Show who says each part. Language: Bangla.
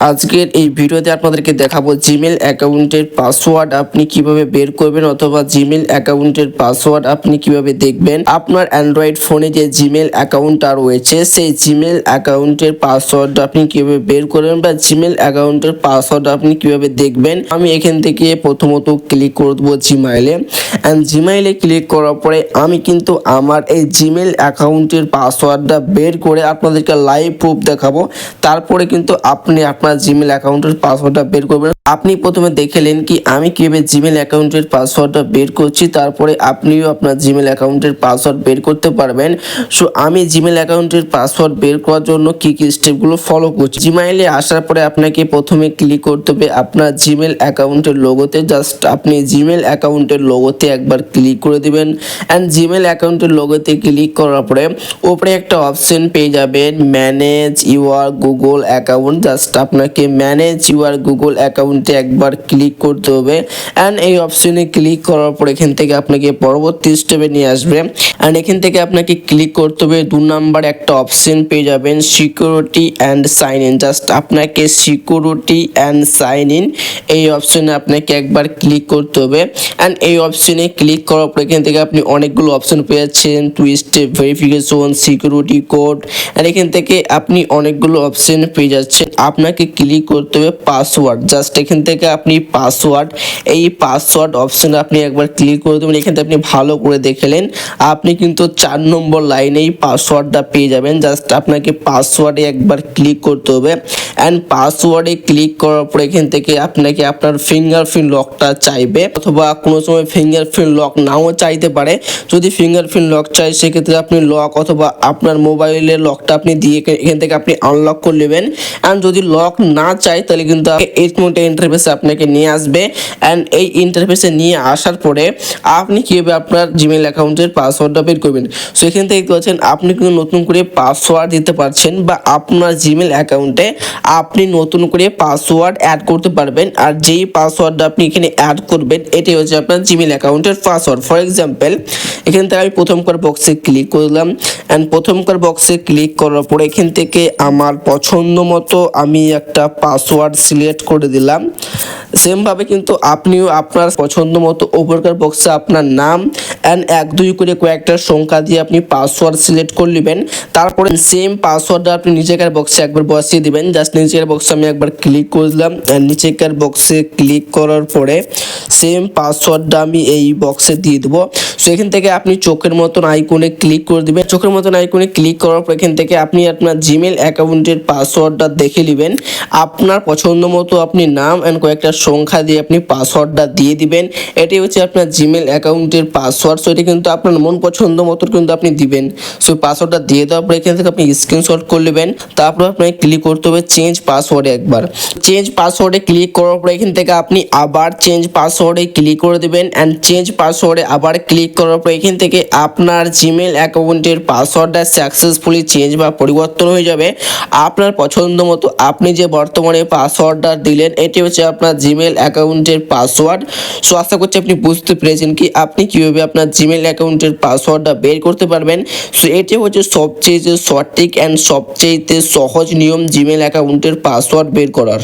Speaker 1: আজকের এই ভিডিওতে আপনাদেরকে দেখাবো জিমেল অ্যাকাউন্টের পাসওয়ার্ড আপনি কীভাবে বের করবেন অথবা জিমেল অ্যাকাউন্টের পাসওয়ার্ড আপনি কীভাবে দেখবেন। আপনার অ্যান্ড্রয়েড ফোনে যে জিমেল অ্যাকাউন্টটা রয়েছে, সেই জিমেল অ্যাকাউন্টের পাসওয়ার্ড আপনি কীভাবে বের করবেন বা জিমেল অ্যাকাউন্টের পাসওয়ার্ড আপনি কীভাবে দেখবেন, আমি এখান থেকে প্রথমত ক্লিক করে দেবো জিমাইলে অ্যান্ড জিমাইলে ক্লিক করার পরে আমি কিন্তু আমার এই জিমেল অ্যাকাউন্টের পাসওয়ার্ডটা বের করে আপনাদেরকে লাইভ প্রুফ দেখাবো। তারপরে কিন্তু আপনি আপনার জিমেল অ্যাকাউন্টের পাসওয়ার্ডটা বের করবেন। আপনি প্রথমে দেখে দেখেলেন কি আমি কীভাবে জিমেল অ্যাকাউন্টের পাসওয়ার্ডটা বের করছি, তারপরে আপনিও আপনার জিমেল অ্যাকাউন্টের পাসওয়ার্ড বের করতে পারবেন। সো, আমি জিমেল অ্যাকাউন্টের পাসওয়ার্ড বের করার জন্য কি কি স্টেপগুলো ফলো করছি। জিমেইলে আসার পরে আপনাকে প্রথমে ক্লিক করতে হবে আপনার জিমেল অ্যাকাউন্টের লোগোতে জাস্ট আপনি জিমেল অ্যাকাউন্টের লোগোতে একবার ক্লিক করে দিবেন। অ্যান্ড জিমেল অ্যাকাউন্টের লোগোতে ক্লিক করার পরে উপরে একটা অপশন পেয়ে যাবেন manage your Google account just আপনাকে ম্যানেজ ইউর গুগল অ্যাকাউন্টে একবার ক্লিক করতে হবে। অ্যান্ড এই অপশনে ক্লিক করার পর এখান থেকে আপনাকে পরবর্তী স্টেপে নিয়ে আসবে। অ্যান্ড এখান থেকে আপনাকে ক্লিক করতে হবে, দু নাম্বার একটা অপশন পেয়ে যাবেন security and sign in just আপনাকে সিকিউরিটি অ্যান্ড সাইন ইন এই অপশনে আপনাকে একবার ক্লিক করতে হবে। অ্যান্ড এই অপশনে ক্লিক করার পর এখান থেকে আপনি অনেকগুলো অপশন পেয়ে যাচ্ছেন two step verification security code and এখান থেকে আপনি অনেকগুলো অপশন পেয়ে যাচ্ছেন। আপনাকে ক্লিক করতে হবে পাসওয়ার্ড জাস্ট এখান থেকে আপনি পাসওয়ার্ড এই পাসওয়ার্ড অপশনে আপনি একবার ক্লিক করে দেবেন। এখান থেকে আপনি ভালো করে দেখলেন আপনি কিন্তু চার নম্বর লাইনেই পাসওয়ার্ডটা পেয়ে যাবেন। জাস্ট আপনাকে পাসওয়ার্ডে একবার ক্লিক করতে হবে। অ্যান্ড পাসওয়ার্ডে ক্লিক করার পর এখান থেকে আপনাকে আপনার ফিঙ্গারপ্রিন্ট লকটা চাইবে অথবা কোনো সময় ফিঙ্গারপ্রিন্ট লক নাও চাইতে পারে। যদি ফিঙ্গারপ্রিন্ট লক চাই সেক্ষেত্রে আপনি লক অথবা আপনার মোবাইলের লকটা আপনি দিয়ে এখান থেকে আপনি আনলক করে নেবেন। অ্যান্ড যদি লক না চাই তাহলে কিন্তু এইট মোটে ইন্টারফেসে আপনাকে নিয়ে আসবে। অ্যান্ড এই ইন্টারফেসে নিয়ে আসার পরে আপনি কীভাবে আপনার জিমেল অ্যাকাউন্টের পাসওয়ার্ডটা বের করবেন। সো এখান থেকে দেখতে পাচ্ছেন, আপনি কিন্তু নতুন করে পাসওয়ার্ড দিতে পারছেন বা আপনার জিমেল অ্যাকাউন্টে আপনি নতুন করে পাসওয়ার্ড অ্যাড করতে পারবেন। আর যেই পাসওয়ার্ডটা আপনি এখানে অ্যাড করবেন, এটাই হচ্ছে আপনার জিমেল অ্যাকাউন্টের পাসওয়ার্ড ফর এক্সাম্পল এখান থেকে আমি প্রথমকার বক্সে ক্লিক করলাম। অ্যান্ড প্রথমকার বক্সে ক্লিক করার পরে এখান থেকে আমার পছন্দ মতো আমি একটা পাসওয়ার্ড সিলেক্ট করে দিলাম। সেমভাবে কিন্তু আপনিও আপনার পছন্দ মতো ওপরকার বক্সে আপনার নাম অ্যান্ড এক দুই করে কয়েকটা সংখ্যা দিয়ে আপনি পাসওয়ার্ড সিলেক্ট করে নেবেন। তারপরে সেম পাসওয়ার্ডটা আপনি নিজেকার বক্সে একবার বসিয়ে দিবেন। জাস্ট নিজের বক্সে আমি একবার ক্লিক করলাম অ্যান্ড নিচেকার বক্সে ক্লিক করার পরে সেম পাসওয়ার্ডটা আমি এই বক্সে দিয়ে দেবো। সো এখান থেকে আপনি চোখের মতন আইকনে ক্লিক করে দিবেন। চোখের মতন আইকনে ক্লিক করার পর এখান থেকে আপনি আপনার জিমেল অ্যাকাউন্টের পাসওয়ার্ডটা দেখে নেবেন। আপনার পছন্দ মতো আপনি নাম অ্যান্ড কয়েকটা সংখ্যা দিয়ে আপনি পাসওয়ার্ডটা দিয়ে দিবেন। এটি হচ্ছে আপনার জিমেল অ্যাকাউন্টের পাসওয়ার্ড সো এটি কিন্তু আপনার মন পছন্দ মতো কিন্তু আপনি দিবেন। সো পাসওয়ার্ডটা দিয়ে দেওয়ার পর এখান থেকে আপনি স্ক্রিনশট করে নেবেন। তারপর আপনাকে ক্লিক করতে হবে চেঞ্জ পাসওয়ার্ডে একবার। চেঞ্জ পাসওয়ার্ডে ক্লিক করার পর এখান থেকে আপনি আবার চেঞ্জ পাসওয়ার্ডে ক্লিক করে দেবেন। অ্যান্ড চেঞ্জ পাসওয়ার্ডে আবার ক্লিক করার পর এখান থেকে আপনার জিমেল অ্যাকাউন্টের পাসওয়ার্ডটা সাকসেসফুলি চেঞ্জ বা পরিবর্তন হয়ে যাবে। আপনার পছন্দ মতো আপনি যে বর্তমানে পাসওয়ার্ডটা দিলেন, এটি হচ্ছে আপনার জিমেল অ্যাকাউন্টের পাসওয়ার্ড সো আশা করছি আপনি বুঝতে পেরেছেন কি আপনি কীভাবে আপনার জিমেল অ্যাকাউন্টের পাসওয়ার্ডটা বের করতে পারবেন। সো এটি হচ্ছে সবচেয়ে সঠিক অ্যান্ড সবচেয়ে সহজ নিয়ম জিমেল অ্যাকাউন্টের পাসওয়ার্ড বের করার।